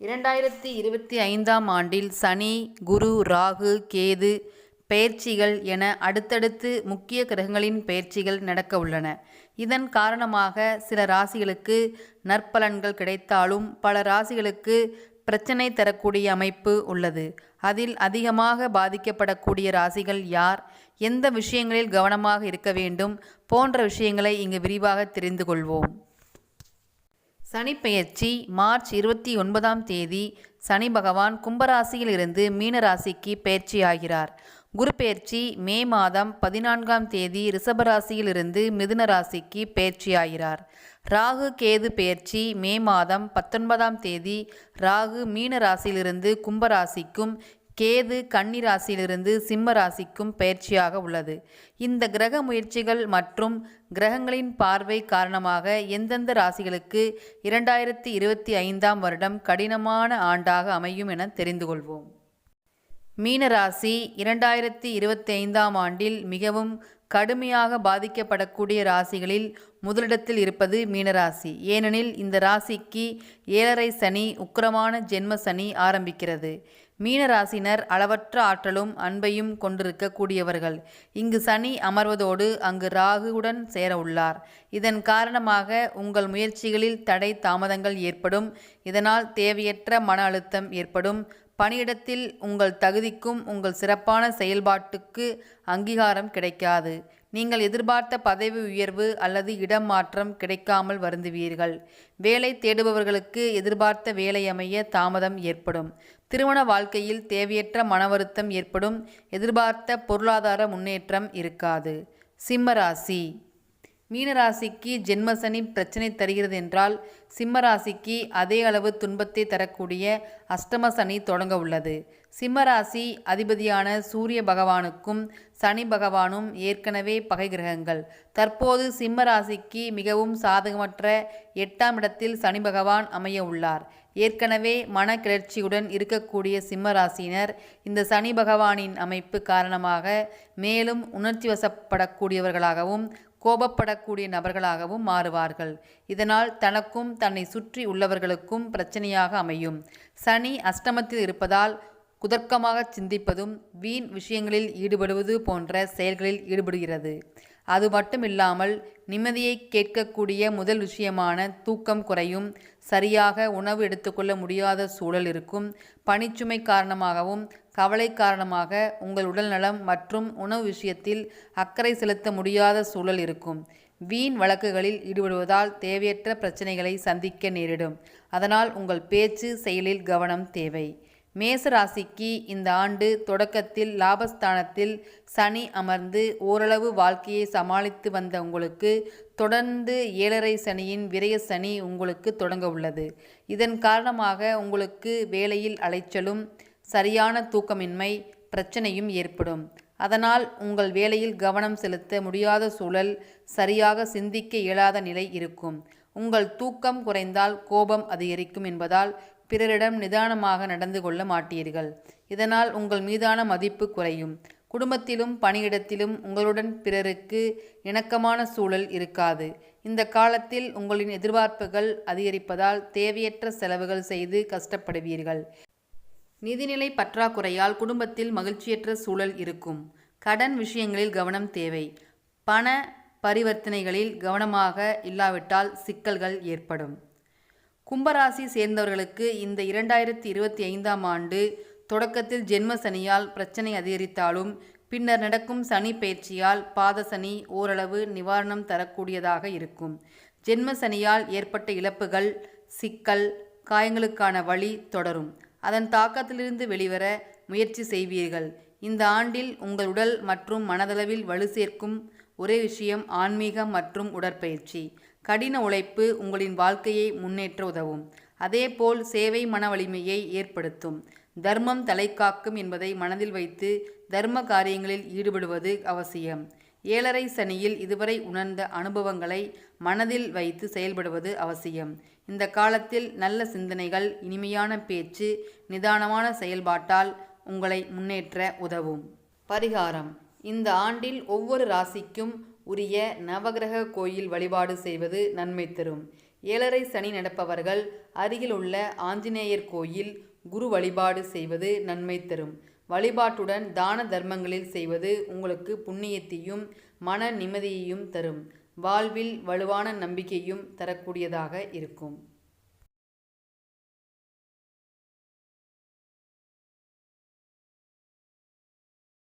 இரண்டாயிரத்தி இருபத்தி ஐந்தாம் ஆண்டில் சனி குரு ராகு கேது பெயர்ச்சிகள் என அடுத்தடுத்து முக்கிய கிரகங்களின் பெயர்ச்சிகள் நடக்க உள்ளன. இதன் காரணமாக சில ராசிகளுக்கு நற்பலன்கள் கிடைத்தாலும் பல ராசிகளுக்கு பிரச்சனை தரக்கூடிய அமைப்பு உள்ளது. அதில் அதிகமாக பாதிக்கப்படக்கூடிய ராசிகள் யார்? எந்த விஷயங்களில் கவனமாக இருக்க வேண்டும்? போன்ற விஷயங்களை இங்கு விரிவாக தெரிந்து கொள்வோம். சனிப்பெயர்ச்சி மார்ச் இருபத்தி ஒன்பதாம் தேதி சனி பகவான் கும்பராசியில் இருந்து மீனராசிக்கு பெயர்ச்சியாகிறார். குரு பெயர்ச்சி மே மாதம் பதினான்காம் தேதி ரிஷபராசியிலிருந்து மிதுன ராசிக்கு பெயர்ச்சியாகிறார். ராகு கேது பெயர்ச்சி மே மாதம் பத்தொன்பதாம் தேதி ராகு மீன ராசியிலிருந்து கும்பராசிக்கும் கேது கன்னி ராசியிலிருந்து சிம்ம ராசிக்கும் பயிற்சியாக உள்ளது. இந்த கிரக முயற்சிகள் மற்றும் கிரகங்களின் பார்வை காரணமாக எந்தெந்த ராசிகளுக்கு இரண்டாயிரத்தி இருபத்தி ஐந்தாம் வருடம் கடினமான ஆண்டாக அமையும் என தெரிந்து கொள்வோம். மீனராசி இரண்டாயிரத்தி இருபத்தி ஐந்தாம் ஆண்டில் மிகவும் கடுமையாக பாதிக்கப்படக்கூடிய ராசிகளில் முதலிடத்தில் இருப்பது மீனராசி ஏனெனில் இந்த ராசிக்கு ஏழரை சனி உக்கிரமான ஜென்ம சனி ஆரம்பிக்கிறது. மீனராசினர் அளவற்ற ஆற்றலும் அன்பையும் கொண்டிருக்கக்கூடியவர்கள் இங்கு சனி அமர்வதோடு அங்கு ராகுவுடன் சேர உள்ளார். இதன் காரணமாக உங்கள் முயற்சிகளில் தடை தாமதங்கள் ஏற்படும். இதனால் தேவையற்ற மன அழுத்தம் ஏற்படும். பணியிடத்தில் உங்கள் தகுதிக்கும் உங்கள் சிறப்பான செயல்பாட்டுக்கு அங்கீகாரம் கிடைக்காது. நீங்கள் எதிர்பார்த்த பதவி உயர்வு அல்லது இடம் மாற்றம் கிடைக்காமல் வருந்துவீர்கள். வேலை தேடுபவர்களுக்கு எதிர்பார்த்த வேலை அமைய தாமதம் ஏற்படும். திருமண வாழ்க்கையில் தேவையற்ற மன வருத்தம் ஏற்படும். எதிர்பார்த்த பொருளாதார முன்னேற்றம் இருக்காது. சிம்மராசி மீனராசிக்கு ஜென்மசனி பிரச்சனை தருகிறது என்றால் சிம்மராசிக்கு அதே அளவு துன்பத்தை தரக்கூடிய அஷ்டம சனி தொடங்க உள்ளது. சிம்மராசி அதிபதியான சூரிய பகவானுக்கும் சனி பகவானும் ஏற்கனவே பகை கிரகங்கள். தற்போது சிம்மராசிக்கு மிகவும் சாதகமற்ற எட்டாம் இடத்தில் சனி பகவான் அமைய உள்ளார். ஏற்கனவே மன கிளர்ச்சியுடன் இருக்கக்கூடிய சிம்மராசினர் இந்த சனி பகவானின் அமைப்பு காரணமாக மேலும் உணர்ச்சி வசப்படக்கூடியவர்களாகவும் கோபப்படக்கூடிய நபர்களாகவும் மாறுவார்கள். இதனால் தனக்கும் தன்னை சுற்றி உள்ளவர்களுக்கும் பிரச்சனையாக அமையும். சனி அஷ்டமத்தில் இருப்பதால் குதர்க்கமாக சிந்திப்பதும் வீண் விஷயங்களில் ஈடுபடுவது போன்ற செயல்களில் ஈடுபடுகிறது. அது மட்டுமில்லாமல் நிம்மதியை கேட்கக்கூடிய முதல் விஷயமான தூக்கம் குறையும். சரியாக உணவு எடுத்துக்கொள்ள முடியாத சூழல் இருக்கும். பனிச்சுமை காரணமாகவும் கவலை காரணமாக உங்கள் உடல்நலம் மற்றும் உணவு விஷயத்தில் அக்கறை செலுத்த முடியாத சூழல் இருக்கும். வீண் வழக்குகளில் ஈடுபடுவதால் தேவையற்ற பிரச்சனைகளை சந்திக்க நேரிடும். அதனால் உங்கள் பேச்சு செயலில் கவனம் தேவை. மேச ராசிக்கு இந்த ஆண்டு தொடக்கத்தில் லாபஸ்தானத்தில் சனி அமர்ந்து ஓரளவு வாழ்க்கையை சமாளித்து வந்த உங்களுக்கு தொடர்ந்து ஏழரை சனியின் விரய சனி உங்களுக்கு தொடங்க உள்ளது. இதன் காரணமாக உங்களுக்கு வேலையில் அலைச்சலும் சரியான தூக்கமின்மை பிரச்சனையும் ஏற்படும். அதனால் உங்கள் வேலையில் கவனம் செலுத்த முடியாத சூழல் சரியாக சிந்திக்க இயலாத நிலை இருக்கும். உங்கள் தூக்கம் குறைந்தால் கோபம் அதிகரிக்கும் என்பதால் பிறரிடம் நிதானமாக நடந்து கொள்ள மாட்டீர்கள். இதனால் உங்கள் மீதான மதிப்பு குறையும். குடும்பத்திலும் பணியிடத்திலும் உங்களுடன் பிறருக்கு இணக்கமான சூழல் இருக்காது. இந்த காலத்தில் உங்களின் எதிர்பார்ப்புகள் அதிகரிப்பதால் தேவையற்ற செலவுகள் செய்து கஷ்டப்படுவீர்கள். நிதிநிலை பற்றாக்குறையால் குடும்பத்தில் மகிழ்ச்சியற்ற சூழல் இருக்கும். கடன் விஷயங்களில் கவனம் தேவை. பண பரிவர்த்தனைகளில் கவனமாக இல்லாவிட்டால் சிக்கல்கள் ஏற்படும். கும்பராசி சேர்ந்தவர்களுக்கு இந்த இரண்டாயிரத்தி இருபத்தி ஐந்தாம் ஆண்டு தொடக்கத்தில் ஜென்ம சனியால் பிரச்சனை அதிகரித்தாலும் பின்னர் நடக்கும் சனி பயிற்சியால் பாத சனி ஓரளவு நிவாரணம் தரக்கூடியதாக இருக்கும். ஜென்ம சனியால் ஏற்பட்ட இழப்புகள் சிக்கல் காயங்களுக்கான வழி தொடரும். அதன் தாக்கத்திலிருந்து வெளிவர முயற்சி செய்வீர்கள். இந்த ஆண்டில் உங்கள் உடல் மற்றும் மனதளவில் வலு சேர்க்கும் ஒரே விஷயம் ஆன்மீகம் மற்றும் உடற்பயிற்சி. கடின உழைப்பு உங்களின் வாழ்க்கையை முன்னேற்ற உதவும். அதேபோல் சேவை மன வலிமையை ஏற்படுத்தும். தர்மம் தலைக்காக்கும் என்பதை மனதில் வைத்து தர்ம காரியங்களில் ஈடுபடுவது அவசியம். ஏழரை சனியில் இதுவரை உணர்ந்த அனுபவங்களை மனதில் வைத்து செயல்படுவது அவசியம். இந்த காலத்தில் நல்ல சிந்தனைகள் இனிமையான பேச்சு நிதானமான செயல்பாட்டால் உங்களை முன்னேற்ற உதவும். பரிகாரம். இந்த ஆண்டில் ஒவ்வொரு ராசிக்கும் உரிய நவகிரக கோயில் வழிபாடு செய்வது நன்மை தரும். ஏழரை சனி நடப்பவர்கள் அருகிலுள்ள ஆஞ்சநேயர் கோயில் குரு வழிபாடு செய்வது நன்மை தரும். வழிபாட்டுடன் தான தர்மங்களில் செய்வது உங்களுக்கு புண்ணியத்தையும் மன நிம்மதியையும் தரும். வாழ்வில் வலுவான நம்பிக்கையும் தரக்கூடியதாக இருக்கும்.